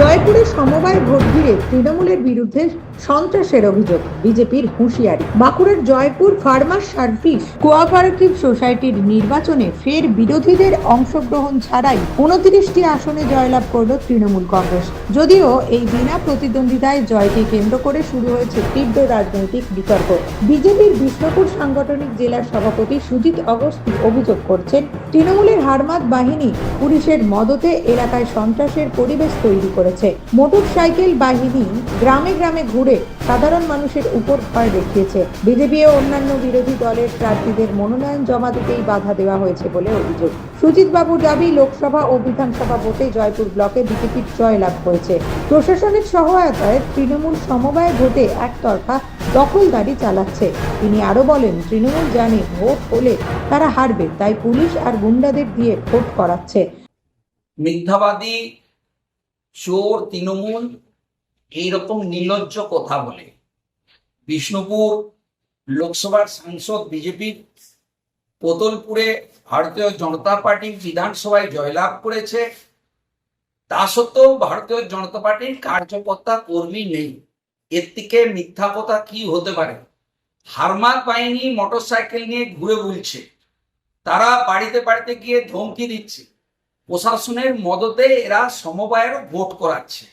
জয়পুরে সমবায় ভোট ঘিরে তৃণমূলের বিরুদ্ধে সন্ত্রাসের অভিযোগ, বিজেপির হুঁশিয়ারি। বাঁকুড়ার জয়পুর ফার্মার সার্ভিস কোঅপারেটিভ সোসাইটির নির্বাচনে ফের বিরোধীদের অংশগ্রহণ ছাড়াই উনত্রিশটি আসনে জয়লাভ করল তৃণমূল কংগ্রেস। যদিও এই বিনা প্রতিদ্বন্দ্বিতায় জয়কে কেন্দ্র করে শুরু হয়েছে তীব্র রাজনৈতিক বিতর্ক। বিজেপির বিষ্ণুপুর সাংগঠনিক জেলার সভাপতি সুজিত অগস্তি অভিযোগ করছেন, তৃণমূলের হারমাত বাহিনী পুলিশের মদতে এলাকায় সন্ত্রাসের পরিবেশ তৈরি করেছে। মোটর সাইকেল বাহিনী গ্রামে গ্রামে ঘুরে সাধারণ মানুষের উপর ভয় দেখিয়েছে। বিজেপি ও অন্যান্য বিরোধী দলের প্রার্থীদের মনোনয়ন জমা দিতেই বাধা দেওয়া হয়েছে বলে অভিযোগ। সুজিত বাবুর দাবি, লোকসভা ও বিধানসভা ভোটে জয়পুর ব্লকে বিজেপির জয়লাভ হয়েছে প্রশাসনের সহায়তায় তৃণমূল সমবায় ভোটে একতরফা দখলদারি চালাচ্ছে। তিনি আরও বলেন, তৃণমূল জানে ভোট হলে তারা হারবে, তাই পুলিশ আর গুন্ডাদের দিয়ে ভোট করাচ্ছে। মিথ্যাবাদী চোর, তৃণমূল, এইরকম নির্লজ্জ কথা বলে। বিষ্ণুপুর লোকসভার সাংসদ, বিজেপির পোতলপুরে ভারতীয় জনতা পার্টি বিধানসভায় জয়লাভ করেছে। তা সত্ত্বেও ভারতীয় জনতা পার্টির কার্যকর্তা কর্মী নেই। এর থেকে মিথ্যা কথা কি হতে পারে? হারমাত বাহিনী মোটরসাইকেল নিয়ে ঘুরে বুলছে। তারা বাড়িতে বাড়িতে গিয়ে ধমকি দিচ্ছে। প্রশাসনের মদতে এরা সমবায়ের ভোট করাচ্ছে।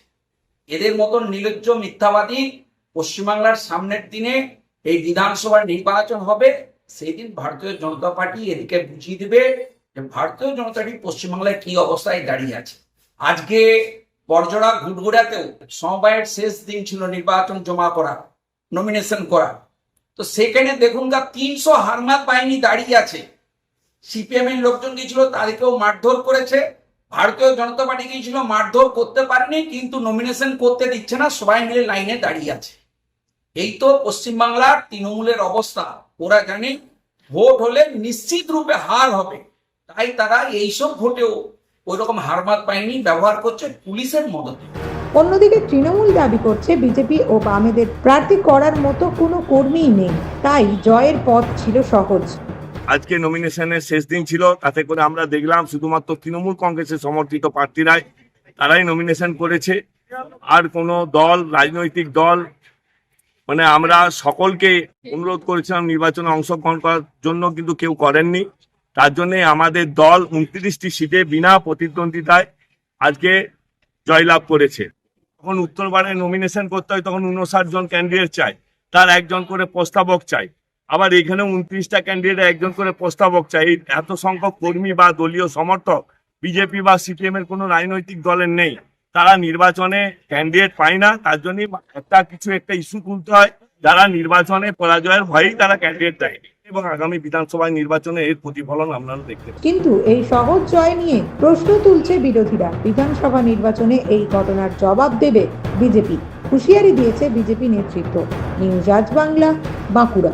এদের মতন নির্লজ্জ মিথ্যাবাদী পশ্চিমবাংলার সামনের দিনে এই বিধানসভার নির্বাচন হবে, সেই দিন ভারতীয় জনতা পার্টি এদিকে বুঝিয়ে দেবে যে ভারতীয় জনতা পার্টি পশ্চিমবাংলায় কি অবস্থায় দাঁড়িয়ে আছে। আজকে বর্জরা ঘুটঘুরাতেও সমবায়ের শেষ দিন ছিল নির্বাচন জমা করা নমিনেশন করা। তো সেখানে দেখুন গা তিনশো হারমাত বাহিনী দাঁড়িয়ে আছে। সিপিএম এর লোকজন গিয়েছিল তাদেরকেও মারধর করেছে। ভারতীয় জনতা পার্টি গিয়েছিল মারধর করতে পারেনি, কিন্তু নমিনেশন করতে দিচ্ছে না। সবাই মিলে লাইনে দাঁড়িয়ে আছে। এই তো পশ্চিমবাংলার তৃণমূলের অবস্থা। ওরা জানে ভোট হলে নিশ্চিত রূপে হার হবে। তাই তারা এইসব ভোটেও ওই রকম হারমাত বাহিনী ব্যবহার করছে পুলিশের মদতে। অন্যদিকে তৃণমূল দাবি করছে বিজেপি ও বামেদের প্রার্থী করার মতো কোনো কর্মীই নেই। তাই জয়ের পথ ছিল সহজ। আজকে নমিনেশনের শেষ দিন ছিল, তাতে করে আমরা দেখলাম শুধুমাত্র তৃণমূল কংগ্রেসের সমর্থিত প্রার্থীরাই, তারাই নমিনেশন করেছে। আর কোনো দল, রাজনৈতিক দল মানে আমরা সকলকে অনুরোধ করেছিলাম নির্বাচনে অংশগ্রহণ করার জন্য, কিন্তু কেউ করেননি। তার জন্য আমাদের দল উনত্রিশটি সিটে বিনা প্রতিদ্বন্দ্বিতায় আজকে জয়লাভ করেছে। তখন উত্তরবারে নমিনেশন করতে হয়, তখন উনষাট জন ক্যান্ডিডেট চাই তার একজন করে প্রস্তাবক চাই আবার এখানে উনত্রিশটা ক্যান্ডিডেট একজন করে প্রস্তাবক চাই। এত সংখ্যক কর্মী বা দলীয় সমর্থক বিজেপি বা সিপিএম এর কোনো রাজনৈতিক দলের নেই। তারা নির্বাচনে ক্যান্ডিডেট পায় না, তার জন্য একটা কিছু একটা ইস্যু তুলতে হয়। যারা নির্বাচনে পরাজয়ের ভয়েই তারা ক্যান্ডিডেট দেয়। এবং আগামী বিধানসভায় নির্বাচনে এর প্রতিফলন আপনারা দেখতে। কিন্তু এই সহজ জয় নিয়ে প্রশ্ন তুলছে বিরোধীরা। বিধানসভা নির্বাচনে এই ঘটনার জবাব দেবে বিজেপি। হুঁশিয়ারি দিয়েছে বিজেপি নেতৃত্ব। নিউজ আজ বাংলা, বাঁকুড়া।